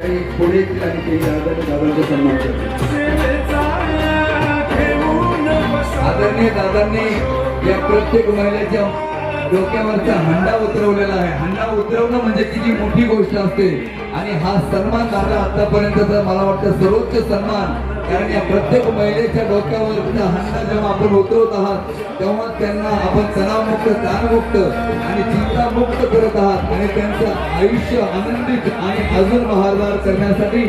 आणि दादांचा सन्मान आदरणीय दादांनी या प्रत्येक महिलेच्या डोक्यावरचा हंडा उतरवलेला आहे. हंडा उतरवणं म्हणजे किती मोठी गोष्ट असते. आणि हा सन्मान दादा आतापर्यंतचा मला वाटतं सर्वोच्च सन्मान कारण या प्रत्येक महिलेच्या डोक्यावरचा हंडा जेव्हा आपण उतरवत आहात तेव्हा त्यांना आपण तणावमुक्त ताणमुक्त आणि चिंतामुक्त करत आहात. आणि त्यांचं आयुष्य आनंदित आणि अजून महारदार करण्यासाठी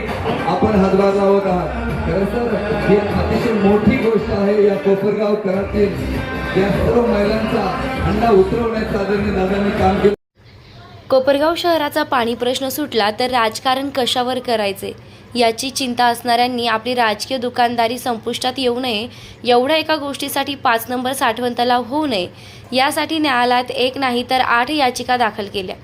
आपण हातभार लावत आहात. खरं तर ही अतिशय मोठी गोष्ट आहे या कोपरगाव करातील या सर्व महिलांचा हंडा उतरवण्याचं आदरणीय दादांनी काम केलं. कोपरगाव शहराचा पाणी प्रश्न सुटला तर राजकारण कशावर करायचे? याची चिंता असणाऱ्यांनी आपली राजकीय दुकानदारी संपुष्टात येऊ नये एवढ्या एका गोष्टीसाठी पाच नंबर साठवण तलाव होऊ नये यासाठी न्यायालयात एक नाही तर आठ याचिका दाखल केल्या.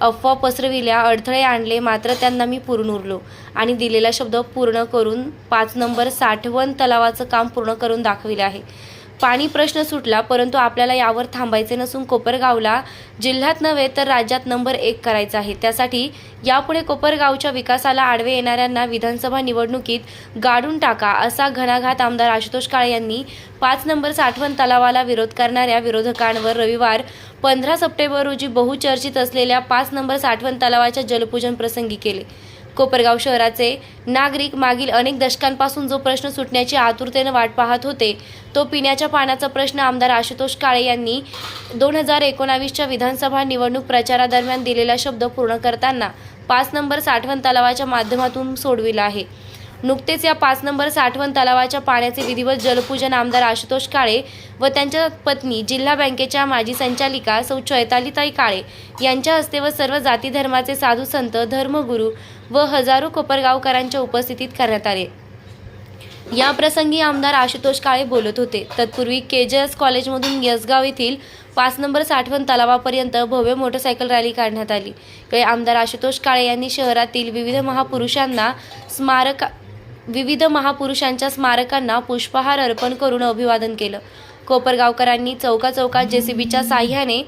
अफवा पसरविल्या अडथळे आणले मात्र त्यांना मी पूर्ण उरलो आणि दिलेला शब्द पूर्ण करून पाच नंबर साठवण तलावाचं काम पूर्ण करून दाखविले आहे. पाणी प्रश्न सुटला परंतु आपल्याला यावर थांबायचे नसून कोपरगावला जिल्ह्यात नव्हे तर राज्यात नंबर एक करायचा आहे. त्यासाठी यापुढे कोपरगावच्या विकासाला आडवे येणाऱ्यांना विधानसभा निवडणुकीत गाडून टाका असा घणाघात आमदार आशुतोष काळे यांनी पाच नंबर साठवण तलावाला विरोध करणाऱ्या विरोधकांवर रविवार पंधरा सप्टेंबर रोजी बहुचर्चित असलेल्या पाच नंबर साठवण तलावाच्या जलपूजन प्रसंगी केले. कोपरगाव शहराचे नागरिक मागील अनेक दशकांपासून जो प्रश्न सुटण्याची आतुरतेने वाट पाहत होते तो पिण्याच्या पाण्याचा प्रश्न आमदार आशुतोष काळे यांनी दोन हजार एकोणावीसच्या विधानसभा निवडणूक प्रचारादरम्यान दिलेला शब्द पूर्ण करताना पाच नंबर साठवण तलावाच्या माध्यमातून सोडविला आहे. नुकतेच या पाच नंबर साठवण तलावाच्या पाण्याचे विधिवत जलपूजन आमदार आशुतोष काळे व त्यांच्या पत्नी जिल्हा बँकेच्या माजी संचालिका सौ चैतालीताई काळे यांच्या हस्ते व सर्व जाती धर्माचे साधू संत धर्मगुरू व हजारो कोपरगावकरांच्या उपस्थितीत करण्यात आले. या प्रसंगी आमदार आशुतोष काळे बोलत होते. तत्पूर्वी के जे एस कॉलेजमधून यसगाव येथील पाच नंबर साठवण तलावापर्यंत भव्य मोटरसायकल रॅली काढण्यात आली. आमदार आशुतोष काळे यांनी शहरातील विविध महापुरुषांना स्मारक विविध महापुरुषांच्या स्मारकांना पुष्पहार अर्पण करून अभिवादन केलं. कोपरगावकरांनी चौका चौकात जेसीबीच्या साह्याने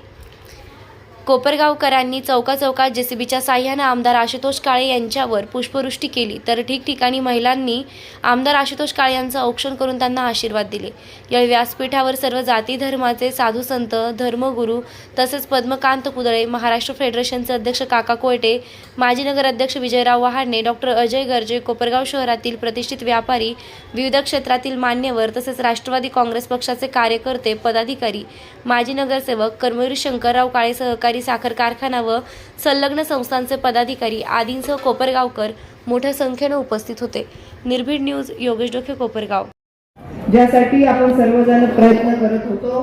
कोपरगावकरांनी चौका चौकात जेसीबीच्या साह्यानं आमदार आशुतोष काळे यांच्यावर पुष्पवृष्टी केली. तर ठिकठिकाणी महिलांनी आमदार आशुतोष काळे यांचं औक्षण करून त्यांना आशीर्वाद दिले. यावेळी व्यासपीठावर सर्व जाती धर्माचे साधू संत धर्मगुरू तसेच पद्मकांत कुदळे महाराष्ट्र फेडरेशनचे अध्यक्ष काका कोयटे माजी नगराध्यक्ष विजयराव वहाडणे डॉक्टर अजय गर्जे कोपरगाव शहरातील प्रतिष्ठित व्यापारी विविध क्षेत्रातील मान्यवर तसेच राष्ट्रवादी काँग्रेस पक्षाचे कार्यकर्ते पदाधिकारी माजी नगरसेवक कर्मवीर शंकरराव काळे सहकारी साखर कारखाना व संलग्न संस्थांचे पदाधिकारी आदींसह कोपरगावकर मोठ्या संख्येनं उपस्थित होते. निर्भीड न्यूज योगेश डोके कोपरगाव. ज्यासाठी आपण सर्वजण प्रयत्न करत होतो.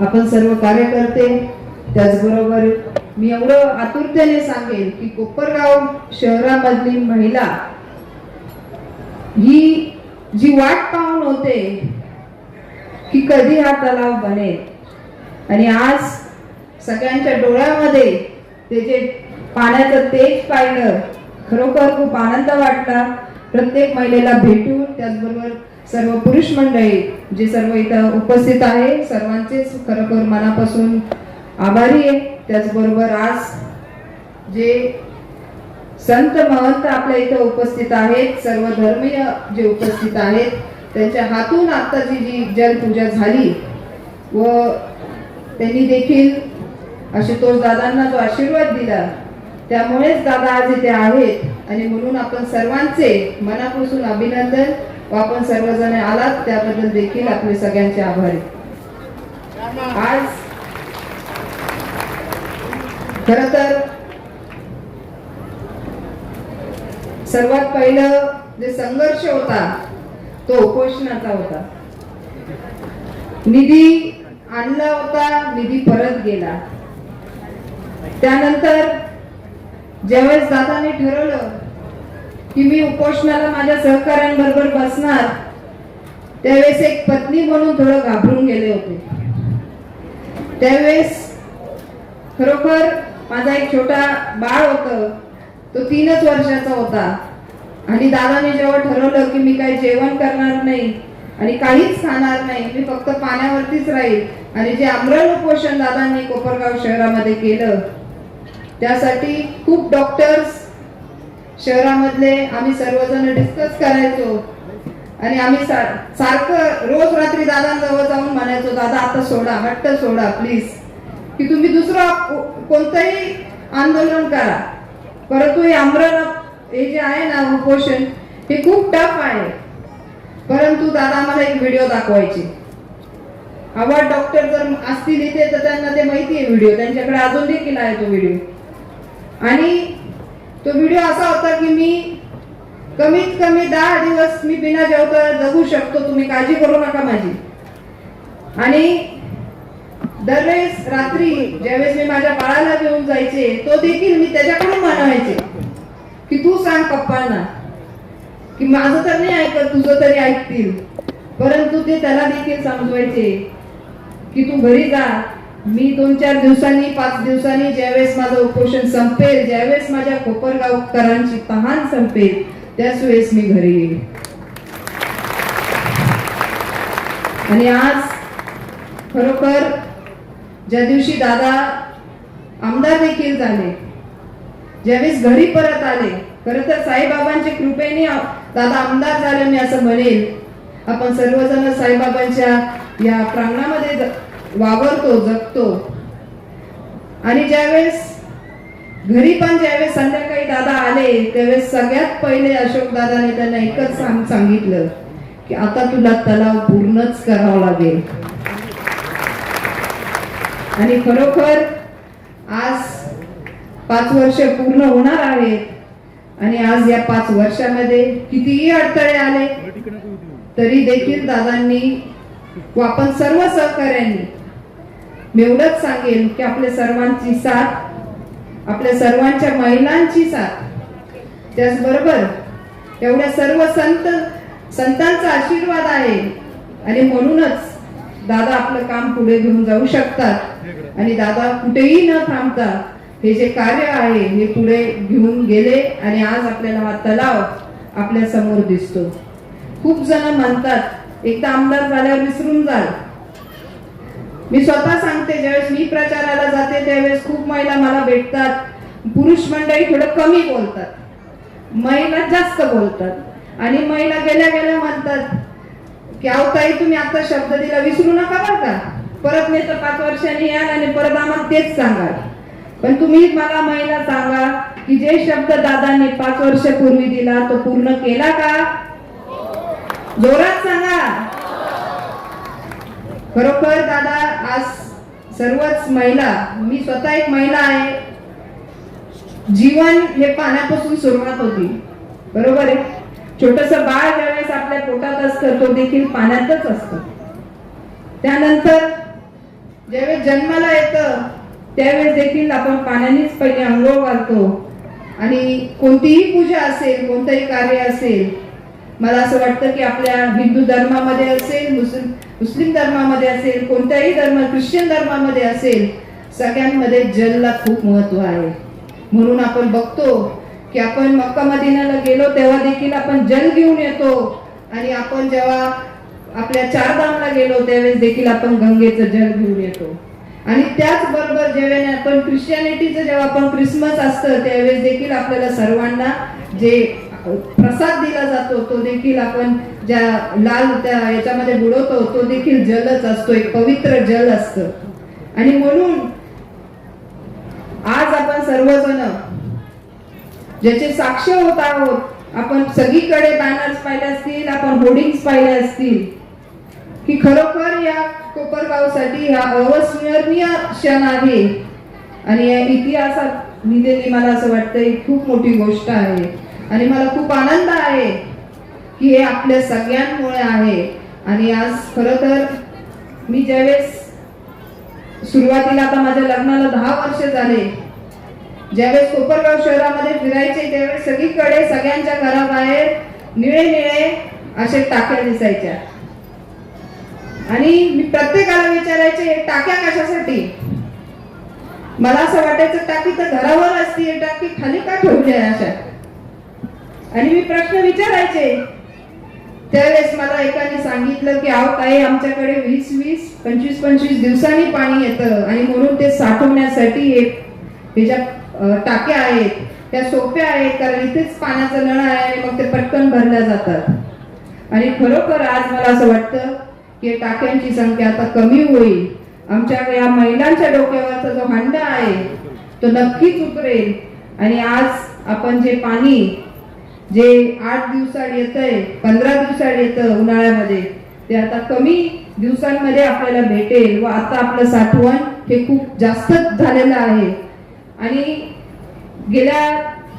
आपण सर्व कार्यकर्ते त्याचबरोबर मी एवढं आतुरतेने सांगेन की कोपरगाव शहरामधली महिला ही जी वाट पाहून होते की कधी हा तलाव बनेल? आणि आज सगळ्यांच्या डोळ्यामध्ये ते जे पाण्याचं तेज पाहिलं खरोखर खूप आनंद वाटला. प्रत्येक महिलेला भेटून त्याचबरोबर सर्व पुरुष मंडळी जे सर्व इथं उपस्थित आहे सर्वांचेच खरोखर मनापासून आभारी आहे. त्याचबरोबर आज जे संत महंत आपल्या इथं उपस्थित आहेत सर्व धर्मीय जे उपस्थित आहेत त्यांच्या हातून आत्ताची जी जलपूजा झाली व त्यांनी देखील आशुतोष दादांना जो आशीर्वाद दिला त्यामुळेच दादा आज इथे आहेत. आणि म्हणून आपण सर्वांचे मनापासून अभिनंदन व आपण सर्वजण आलात त्याबद्दल देखील आपले सगळ्यांचे आभार. आज खर तर सर्वात पहिलं जे संघर्ष होता तो उपोषणाचा होता. निधी आणला होता निधी परत गेला. त्यानंतर ज्यावेळेस दादाने ठरवलं की मी उपोषणाला माझ्या सहकाऱ्यांबरोबर बसणार त्यावेळेस एक पत्नी म्हणून थोडं घाबरून गेले होते. त्यावेळेस खरोखर माझा एक छोटा बाळ होत तो तीनच वर्षाचा होता. आणि दादाने जेव्हा ठरवलं की मी काही जेवण करणार नाही आणि काहीच खाणार नाही मी फक्त पाण्यावरतीच राहील आणि जे आमरण उपोषण दादांनी कोपरगाव शहरामध्ये केलं त्यासाठी खूप डॉक्टर्स शहरामधले आम्ही सर्वजण डिस्कस करायचो. आणि आम्ही सा- सारखं रोज रात्री दादांजवळ जाऊन म्हणायचो दादा आता सोडा हट्ट सोडा प्लीज की तुम्ही दुसरं कोणतंही आंदोलन करा. परंतु हे आमरण हे जे आहे ना उपोषण हे खूप टफ आहे. परंतु दादा मला एक व्हिडिओ दाखवायचे. आवाज डॉक्टर जर असतील इथे तर त्यांना ते माहिती आहे व्हिडिओ त्यांच्याकडे अजून देखील आहे तो व्हिडिओ आणि तो व्हिडिओ असा होता की मी कमीत कमी दहा दिवस मी बिना जेवता जगू शकतो. तुम्ही काळजी करू नका माझी. आणि दरवेळेस रात्री ज्यावेळेस मी माझ्या बाळाला घेऊन जायचे तो देखील मी त्याच्याकडून म्हणायचे की तू सांग पप्पांना की माझं तर नाही ऐकत तुझं तरी ऐकतील. परंतु ते त्याला देखील समजवायचे की तू घरी जा. मी दोन चार दिवसांनी पाच दिवसांनी ज्यावेळेस माझं उपोषण संपेल ज्यावेळेस माझ्या कोपरगावकरांची तहान संपेल त्याच वेळेस मी घरी येईल आणि आज खरोखर ज्या दिवशी दादा आमदार देखील झाले ज्यावेळेस घरी परत आले खर तर साईबाबांच्या कृपेने दादा आमदार झाले मी असं म्हणेल आपण सर्वजण साईबाबांच्या या प्रांगणामध्ये वावरतो जगतो. आणि ज्यावेळेस घरी पण ज्यावेळेस संध्याकाळी दादा आले त्यावेळेस सगळ्यात पहिले अशोक दादाने त्यांना एकच सांग सांगितलं की आता तुला तलाव पूर्णच करावा लागेल. आणि खरोखर आज पाच वर्ष पूर्ण होणार आहेत. आणि आज या पाच वर्षामध्ये कितीही अडथळे आले तरी देखील दादांनी व आपण सर्व सहकार्यांनी मी एवढंच सांगेन की आपल्या सर्वांची साथ आपल्या सर्वांच्या महिलांची साथ त्याचबरोबर एवढ्या सर्व संत संतांचा आशीर्वाद आहे. आणि म्हणूनच दादा आपलं काम पुढे घेऊन जाऊ शकतात. आणि दादा कुठेही न थांबतात हे जे कार्य आहे हे पुढे घेऊन गेले आणि आज आपल्याला हा तलाव आपल्यासमोर दिसतो. खूप जण म्हणतात एकदा आमदार झाल्यावर विसरून जाल. मी स्वतः सांगते ज्यावेळेस मी प्रचाराला जाते त्यावेळेस खूप महिला मला भेटतात. पुरुष मंडळी थोडं कमी बोलतात. महिला जास्त बोलतात. आणि महिला गेल्या गेल्या म्हणतात की अहो तुम्ही आता शब्द दिला विसरू नका बरं का? परत नाही तर पाच वर्षांनी याल आणि परत आम्हाला तेच सांगाल. पण तुम्ही मला महिला सांगा की जे शब्द दादांनी पाच वर्षापूर्वी दिला तो पूर्ण केला का? जोरात सांगा. खरोखर दादा आज सर्वच महिला मी स्वतः एक महिला आहे. जीवन हे पाण्यापासून सुरुवात होती. बरोबर आहे? छोटस बाळ ज्यावेळेस आपल्या पोटात असतं तो देखील पाण्यातच असतो. त्यानंतर ज्यावेळेस जन्माला येतं त्यावेळेस देखील आपण पाण्यानेच पहिले अंघोळ घालतो. आणि कोणतीही पूजा असेल कोणतंही कार्य असेल मला असं वाटतं की आपल्या हिंदू धर्मामध्ये असेल मुस्लिम मुस्लिम धर्मामध्ये असेल कोणत्याही धर्म ख्रिश्चन धर्मामध्ये असेल सगळ्यांमध्ये जलला खूप महत्त्व आहे. म्हणून आपण बघतो की आपण मक्का मदिनाला गेलो तेव्हा देखील आपण जल घेऊन येतो. आणि आपण जेव्हा आपल्या चारधामला गेलो त्यावेळेस देखील आपण गंगेचं जल घेऊन येतो. आणि त्याचबरोबर ज्यावेळेला आपण ख्रिश्चॅनिटीचं जेव्हा आपण क्रिसमस असतं त्यावेळेस देखील आपल्याला सर्वांना जे प्रसाद दिला जातो तो देखील आपण ज्या लाल त्या याच्यामध्ये बुडवतो तो देखील जलच असतो एक पवित्र जल असतं. आणि म्हणून आज आपण सर्वजण ज्याचे साक्ष होत आहोत आपण सगळीकडे बॅनर्स पाहिले असतील आपण होर्डिंग्स पाहिले असतील की खरोखर या कोपरगावसाठी हा अविस्मरणीय क्षण आहे. आणि या इतिहासात लिहिलेली मला असं वाटतं ही खूप मोठी गोष्ट आहे. आणि मला खूप आनंद आहे की हे आपल्या सगळ्यांमुळे आहे. आणि आज खरं तर मी ज्यावेळेस सुरुवातीला आता माझ्या लग्नाला दहा वर्ष झाले ज्यावेळेस कोपरगाव शहरामध्ये फिरायचे त्यावेळेस सगळीकडे सगळ्यांच्या घराबाहेर निळे निळे असे टाक्या दिसायच्या. आणि मी प्रत्येकाला विचारायचे टाक्या कशासाठी? मला असं वाटायचं टाकी तर घरावर असती टाकी खाली का ठेवली आहे अशा? आणि मी प्रश्न विचारायचे. त्यावेळेस मला एकाने सांगितलं की अहो ताई आमच्याकडे वीस वीस पंचवीस पंचवीस दिवसांनी पाणी येतं आणि म्हणून ते साठवण्यासाठी एक हे ज्या टाक्या आहेत त्या सोप्या आहेत कारण इथेच पाण्याचा नळ आहे आणि मग ते पटकन भरल्या जातात. आणि खरोखर आज मला असं वाटतं की टाक्यांची संख्या आता कमी होईल. आमच्या या महिलांच्या डोक्यावरचा जो हंडा आहे तो नक्कीच उतरेल. आणि आज आपण जे पाणी जे आठ दिवसाड येतंय पंधरा दिवसाड येतं उन्हाळ्यामध्ये ते आता कमी दिवसांमध्ये आपल्याला भेटेल व आता आपलं साठवण हे खूप जास्तच झालेलं आहे. आणि गेल्या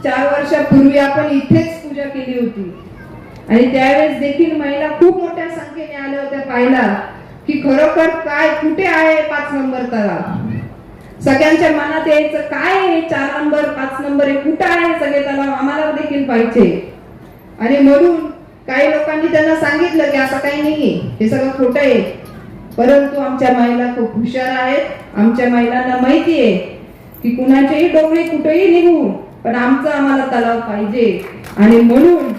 चार वर्षापूर्वी आपण इथेच पूजा केली होती. आणि त्यावेळेस देखील महिला खूप मोठ्या संख्येने आल्या होत्या पाहिला की खरोखर काय कुठे आहे पाच नंबर तलाव? सगळ्यांच्या मनात यायचं काय आहे चार नंबर पाच नंबर हे कुठं आहे सगळे तलाव? आम्हाला देखील पाहिजे. आणि म्हणून काही लोकांनी त्यांना सांगितलं की असं काही नाही हे सगळं खोटं आहे. परंतु आमच्या महिला खूप हुशार आहेत. आमच्या महिलांना माहिती आहे की कुणाचेही डोळे कुठेही निघू पण आमचा आम्हाला तलाव पाहिजे. आणि म्हणून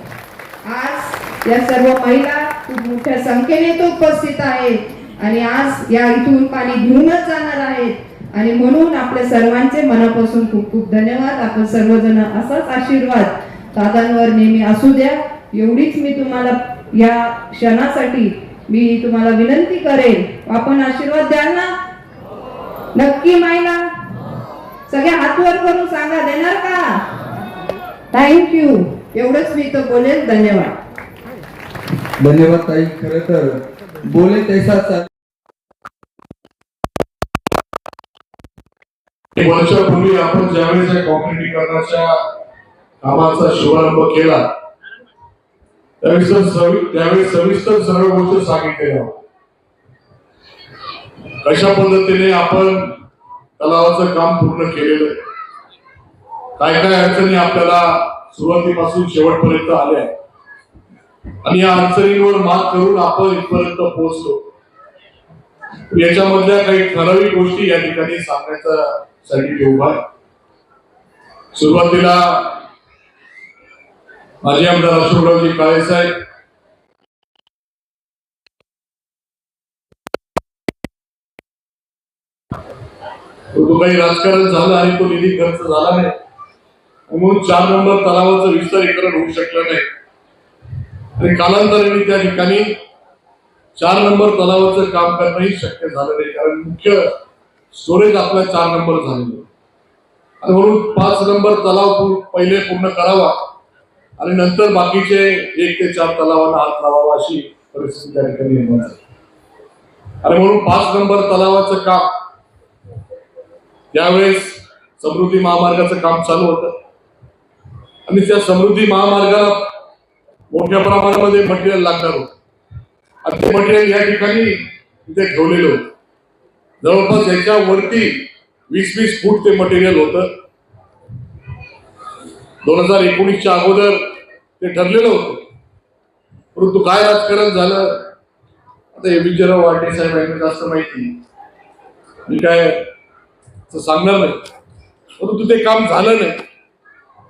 आज या सर्व महिला खूप मोठ्या संख्येने तो उपस्थित आहेत आणि आज या इथून पाणी घेऊनच जाणार आहेत. आणि म्हणून आपल्या सर्वांचे मनापासून खूप खूप धन्यवाद. आपण सर्वजण असाच आशीर्वाद दादांवर नेहमी असू द्या. एवढीच मी तुम्हाला या क्षणासाठी मी तुम्हाला विनंती करेन. आपण आशीर्वाद द्याल ना? नक्की महिला सगळ्या हातवर करून सांगा देणार का? थँक्यू एवढंच मी तो बोलेल धन्यवाद. धन्यवाद ताई. खरं तर बोले तैसा चाल एक वर्षापूर्वी आपण ज्यावेळेस या कॉम्प्युटरीकरणाच्या कामाचा शुभारंभ केला त्यावेळेस त्यावेळेस सविस्तर सर्व गोष्टी सांगितलेल्या कशा पद्धतीने आपण तलावाचं काम पूर्ण केलेलं. काय काय अडचणी आपल्याला सुरुवातीपासून शेवटपर्यंत आल्या आणि या अडचणींवर मात करून आपण इथपर्यंत पोहोचलो. याच्यामधल्या काही ठराविक गोष्टी या ठिकाणी सांगण्याचा साठी उभा आहे सुरुवातीला माजी आमदार अशोकरावजी काळे साहेब. तो काही राजकारण झालं आणि तो निधी खर्च झाला नाही. म्हणून चार नंबर तलावाचं विस्तारीकरण होऊ शकलं नाही. आणि कालांतराने त्या ठिकाणी चार नंबर तलावाचं काम करणंही शक्य झालं नाही कारण मुख्य स्टोरेज आपला चार नंबर झालेलं. आणि म्हणून पाच नंबर तलाव पहिले पूर्ण करावा आणि नंतर बाकीचे एक ते चार तलावांना हात लावावा अशी परिस्थिती त्या ठिकाणी निर्माण झाली. आणि म्हणून पाच नंबर तलावाचं काम त्यावेळेस समृद्धी महामार्गाचं काम चालू होतं. आणि त्या समृद्धी महामार्गाला मोठ्या प्रमाणामध्ये मटेरियल लागणार होत. आणि ते मटेरियल या ठिकाणी तिथे ठेवलेलं होतं. जवळपास याच्या वरती वीस वीस फूट ते मटेरियल होतं. दोन हजार एकोणीसच्या अगोदर ते ठरलेलं होतं. परंतु काय राजकारण झालं आता हे विजयराव वाटे साहेब यांना जास्त माहिती मी काय सांगणार नाही. परंतु ते काम झालं नाही.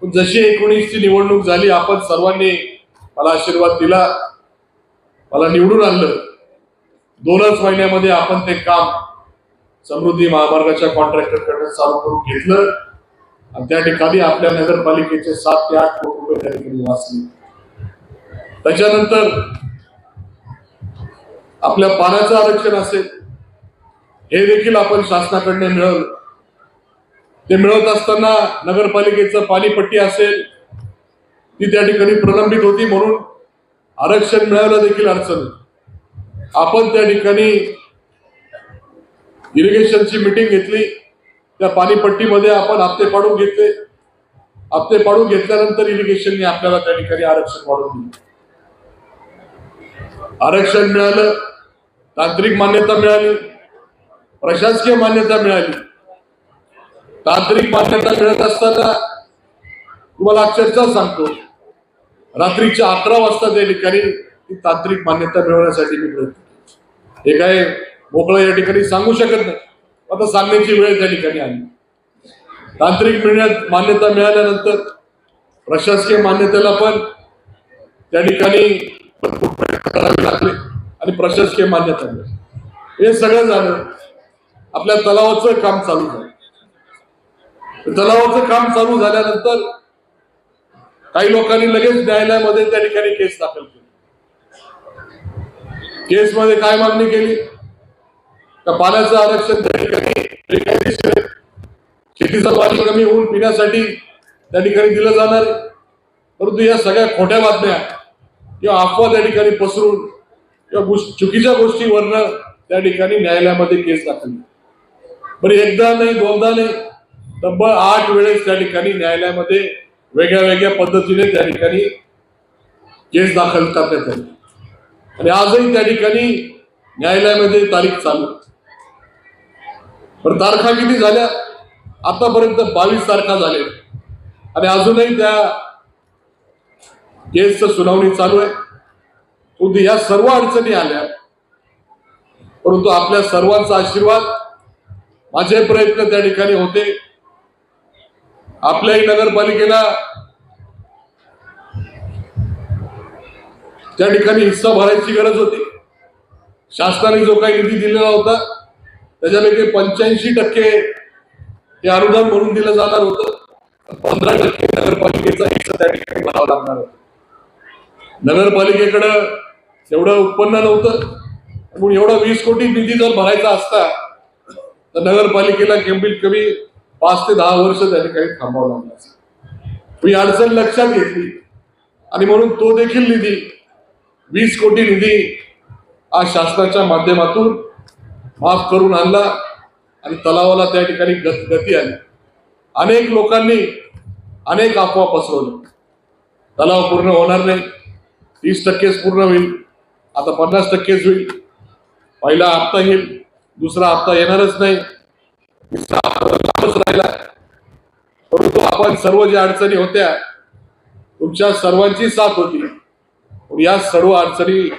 पण जशी एकोणीसची निवडणूक झाली आपण सर्वांनी मला आशीर्वाद दिला. मला निवडून आणलं. दोनच महिन्यामध्ये आपण ते काम समृद्धी महामार्गाच्या कॉन्ट्रॅक्टरकडे चालू करून घेतलं. आणि त्या ठिकाणी आपल्या नगरपालिकेचे सात ते आठ कोटी रुपये त्या ठिकाणी वाचले. त्याच्यानंतर आपल्या पाण्याचं आरक्षण असेल हे देखील आपण शासनाकडनं मिळवलं. ते मिळवत असताना नगरपालिकेचं पाणीपट्टी असेल ती त्या ठिकाणी प्रलंबित होती म्हणून आरक्षण मिळायला देखील अडचण. आपण त्या ठिकाणी इरिगेशनची मिटिंग घेतली. त्या पाणीपट्टीमध्ये आपण हप्ते पाडून घेतले. हप्ते पाडून घेतल्यानंतर इरिगेशनने आपल्याला त्या ठिकाणी आरक्षण वाढून दिलं. आरक्षण मिळालं तांत्रिक मान्यता मिळाली प्रशासकीय मान्यता मिळाली. तांत्रिक मान्यता मिळत असताना तुम्हाला अक्षरशः सांगतो रात्रीच्या अकरा वाजता त्या ठिकाणी ती तांत्रिक मान्यता मिळवण्यासाठी मी प्रयत्न हे काय मोकळं या ठिकाणी सांगू शकत नाही. आता सांगण्याची वेळ त्या ठिकाणी आली. तांत्रिक मिळण्यात मान्यता मिळाल्यानंतर प्रशासकीय मान्यतेला पण त्या ठिकाणी करावे लागले आणि प्रशासकीय मान्यता मिळाली. हे सगळं झालं. आपल्या तलावाचं काम चालू झालं. तलावाचं काम चालू झाल्यानंतर काही लोकांनी लगेच न्यायालयामध्ये त्या ठिकाणी केस दाखल केली. केसमध्ये काय मागणी केली? त्या पाण्याचं आरक्षण त्या ठिकाणी शेतीचा पाणी कमी होऊन पिण्यासाठी त्या ठिकाणी दिलं जाणार परंतु या सगळ्या खोट्या बातम्या किंवा अफवा त्या ठिकाणी पसरून किंवा चुकीच्या गोष्टीवरनं त्या ठिकाणी न्यायालयामध्ये केस दाखल बरं एकदा नाही दोनदा नाही तब्बल आठ वेळेस त्या ठिकाणी न्यायालयामध्ये वेगळ्या वेगळ्या पद्धतीने त्या ठिकाणी केस दाखल करण्यात आली. आणि आजही त्या ठिकाणी न्यायालयामध्ये तारीख चालू आहे. पण तारखा किती झाल्या? आतापर्यंत बावीस तारखा झाल्या आणि अजूनही त्या केसचं सुनावणी चालू आहे. परंतु या सर्व अडचणी आल्या. परंतु आपल्या सर्वांचा आशीर्वाद माझे प्रयत्न त्या ठिकाणी होते. आपल्याही नगरपालिकेला त्या ठिकाणी हिस्सा भरायची गरज होती. शासनाने जो काही निधी दिलेला होता त्याच्यापैकी पंच्याऐंशी टक्के हे अनुदान म्हणून दिलं जाणार होतं. पंधरा टक्के नगरपालिकेचा हिस्सा त्या ठिकाणी भरावा लागणार होता. नगरपालिकेकडं एवढं उत्पन्न नव्हतं. म्हणून एवढा वीस कोटी निधी जर भरायचा असता तर नगरपालिकेला कमीत कमी पाच ते दहा वर्ष त्या ठिकाणी थांबावं लागलं मी ही अडचण लक्षात घेतली. आणि म्हणून तो देखील निधी वीस कोटी निधी आज शासनाच्या माध्यमातून माफ करून आणला आणि तलावाला त्या ठिकाणी गत गती आली. अनेक लोकांनी अनेक अफवा पसरवल्या तलाव पूर्ण होणार नाही. तीस टक्केच पूर्ण होईल. आता पन्नास टक्केच होईल. पहिला हप्ता येईल. दुसरा हप्ता येणारच नाही. राहिला. परंतु आपण सर्व ज्या अडचणी होत्या तुमच्या सर्वांची साथ होती. पण या सर्व अडचणी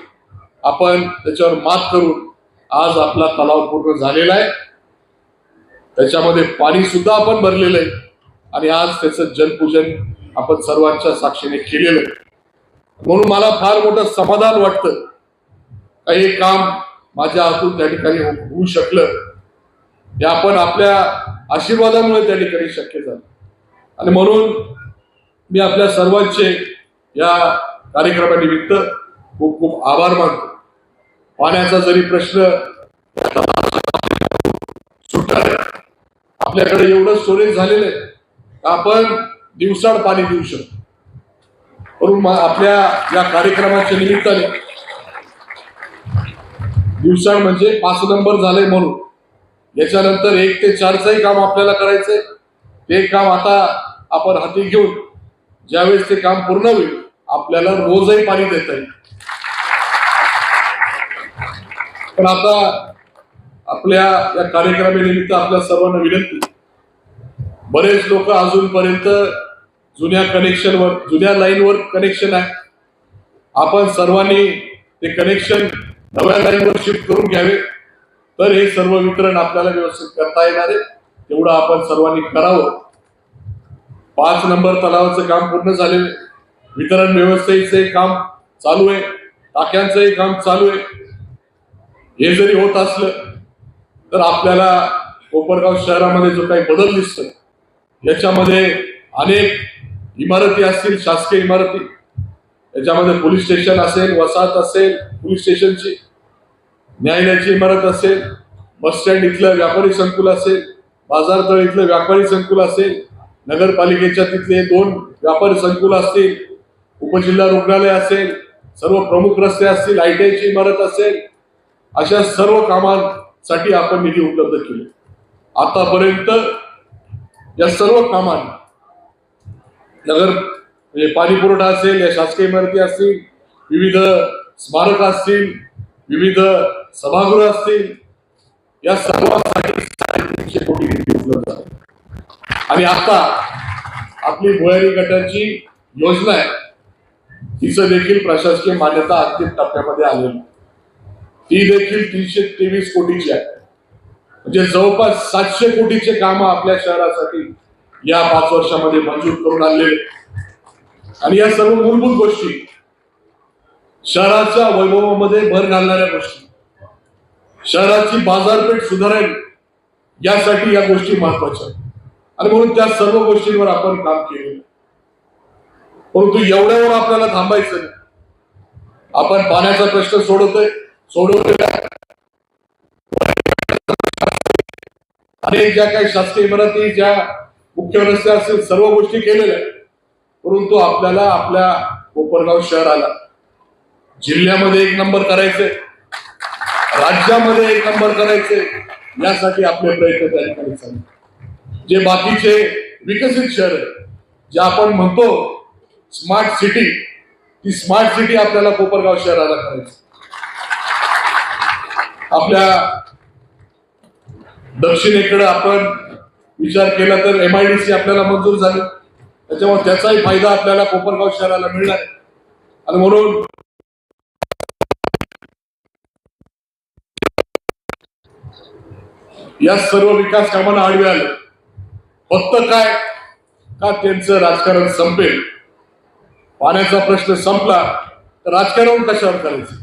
आपण त्याच्यावर मात करून आज आपला तलाव पूर्ण झालेला आहे. त्याच्यामध्ये पाणी सुद्धा आपण भरलेलं आहे. आणि आज त्याचं जलपूजन आपण सर्वांच्या साक्षीने केलेलं आहे. म्हणून मला फार मोठं समाधान वाटतं का हे काम माझ्या हातून त्या ठिकाणी होऊ शकलं. हे आपण आपल्या आशीर्वादामुळे त्या ठिकाणी शक्य झालं. आणि म्हणून मी आपल्या सर्वांचे या कार्यक्रमानिमित्त खूप खूप आभार मानतो. पाण्याचा जरी प्रश्न सुटला आपल्याकडे एवढं स्टोरेज झालेलं आहे आपण दिवसाड पाणी देऊ शकतो? म्हणून आपल्या या कार्यक्रमाच्या निमित्ताने दिवसाड म्हणजे पाच नंबर झाले म्हणून याच्यानंतर एक ते चारचंही काम आपल्याला करायचंय. ते काम आता आपण हाती घेऊन ज्यावेळेस ते काम पूर्ण होईल आपल्याला रोजही पाणी देता येईल. पण आता आपल्या या कार्यक्रमानिमित्त आपल्या सर्वांना विनंती. बरेच लोक अजूनपर्यंत जुन्या कनेक्शनवर जुन्या लाईनवर कनेक्शन आहे. आपण सर्वांनी ते कनेक्शन नव्या लाईनवर शिफ्ट करून घ्यावे. तर हे सर्व वितरण आपल्याला व्यवस्थित करता येणार आहे. तेवढं आपण सर्वांनी करावं. पाच नंबर तलावाचं काम पूर्ण झालेलं आहे. वितरण व्यवस्थेचे काम चालू आहे. टाक्यांचंही काम चालू आहे. हे जरी होत असलं तर आपल्याला कोपरगाव शहरामध्ये जो काही बदल दिसतोय याच्यामध्ये अनेक इमारती असतील शासकीय इमारती. याच्यामध्ये पोलीस स्टेशन असेल वसाहत असेल पोलीस स्टेशनची. न्यायालयाची इमारत असेल बसस्टँड इथलं व्यापारी संकुल असेल बाजारतळ इथलं व्यापारी संकुल असेल नगरपालिकेच्या तिथले दोन व्यापारी संकुल असतील उपजिल्हा रुग्णालय असेल सर्व प्रमुख रस्ते असतील आय टी आयची इमारत असेल अशा सर्व कामांसाठी आपण निधी उपलब्ध केले. आतापर्यंत या सर्व कामांना नगर म्हणजे पाणी पुरवठा असेल या शासकीय इमारती असतील विविध स्मारक असतील विविध सभागृह असतील या सर्वांसाठी साडेतीनशे कोटी निधी उपलब्ध आहे आणि आता आपली भुयारी गटाची योजना आहे तिचं देखील प्रशासकीय मान्यता अंतिम टप्प्यामध्ये आलेली ती देखील तीनशे तेवीस कोटीची आहे. म्हणजे जवळपास सातशे कोटीचे काम आपल्या शहरासाठी या पाच वर्षामध्ये मंजूर करून आणलेले आणि या सर्व मूलभूत गोष्टी शहराच्या वैभवामध्ये भर घालणाऱ्या गोष्टी. शहराची बाजारपेठ सुधारेल यासाठी या गोष्टी महत्त्वाच्या आणि म्हणून त्या सर्व गोष्टींवर आपण काम केलेलं परंतु एवढ्यावर आपल्याला थांबायचं नाही. आपण पाण्याचा प्रश्न सोडवतोय सोडवलेला अनेक ज्या काही शासकीय इमारती ज्या मुख्य रस्ते असतील सर्व गोष्टी केलेल्या परंतु आपल्याला आपल्या कोपरगाव शहराला जिल्ह्यामध्ये एक नंबर करायचे राज्यामध्ये एक नंबर करायचे यासाठी आपले प्रयत्न त्या ठिकाणी चालू जे बाकीचे विकसित शहर जे आपण म्हणतो स्मार्ट सिटी ती स्मार्ट सिटी आपल्याला कोपरगाव शहराला करायची. आपल्या दक्षिणेकडे आपण विचार केला तर एम आय डी सी आपल्याला मंजूर झाली. त्याच्यामुळे त्याचाही फायदा आपल्याला कोपरगाव शहराला मिळणार आणि म्हणून या सर्व विकास कामांना आडवे आले. फक्त काय? का त्यांचं राजकारण संपेल? पाण्याचा प्रश्न संपला तर राजकारण कशावर करायचं?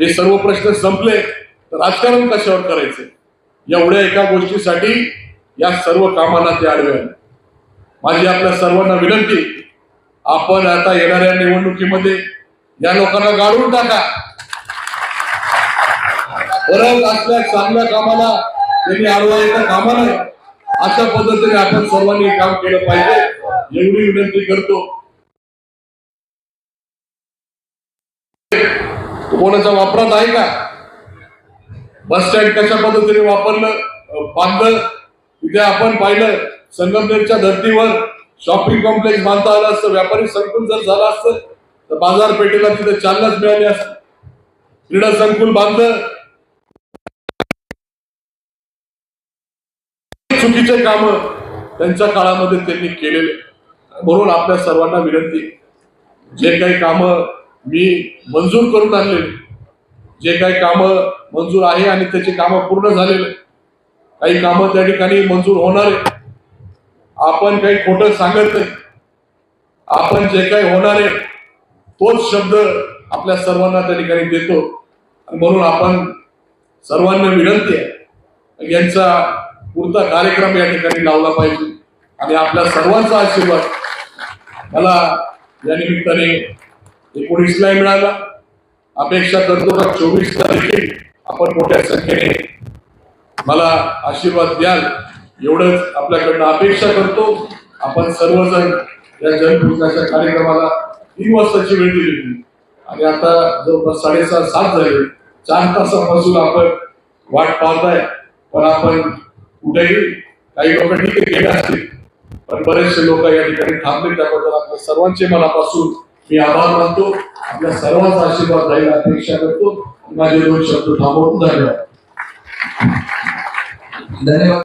हे सर्व प्रश्न संपले तर राजकारण कशावर करायचं? एवढ्या एका गोष्टीसाठी या सर्व कामांना ते आडवे आले. माझी आपल्या सर्वांना विनंती आपण आता येणाऱ्या निवडणुकीमध्ये या लोकांना गाडून टाका. परत असल्या चांगल्या कामाला त्यांनी आडवा येता कामा नये. अशा पद्धतीने आपण सर्वांनी काम केलं पाहिजे. एवढी विनंती करतो. कोणाच्या वापरात आहे का? बस स्टँड कशा पद्धतीने वापरलं? बांधलं? तिथे आपण पाहिलं संगमनेरच्या धर्तीवर शॉपिंग कॉम्प्लेक्स बांधता आलं असतं व्यापारी संकुल जर झालं असतं तर बाजारपेठेला तिथे चालनाच मिळाली असत. क्रीडा संकुल बांधलं चुकीचे काम त्यांच्या काळामध्ये त्यांनी केलेले. म्हणून आपल्या सर्वांना विनंती जे काही कामं मी मंजूर करून आणलेली जे काही कामं मंजूर आहे आणि त्याची कामं पूर्ण झालेले काही कामं त्या ठिकाणी मंजूर होणार. आहे आपण काही खोटं सांगत नाही. आपण जे काही होणार आहे तोच शब्द आपल्या सर्वांना त्या ठिकाणी देतो. म्हणून आपण सर्वांना विनंती आहे. यांचा पुढचा कार्यक्रम या ठिकाणी लावला पाहिजे. आणि आपल्या सर्वांचा आशीर्वाद. मला या निमित्ताने एकोणीसला मिळाला. अपेक्षा करतो का चोवीस देखील आपण मोठ्या संख्येने मला आशीर्वाद द्याल. एवढंच आपल्याकडनं अपेक्षा करतो. आपण सर्वजण या जनपूजनाच्या कार्यक्रमाला तीन वाजताची वेळ दिली. होती आणि आता जवळपास साडेसात सात झाले. चार तासापासून आपण वाट पाहताय. पण आपण कुठेही काही लोक ठीक आहे गेले असतील पण बरेचसे लोक या ठिकाणी थांबले त्याबद्दल आपल्या सर्वांचे मनापासून मी आभार मानतो. आपल्या सर्वांचा आशीर्वाद राहील अपेक्षा करतो. माझे दोन शब्द थांबवून धन्यवाद. धन्यवाद.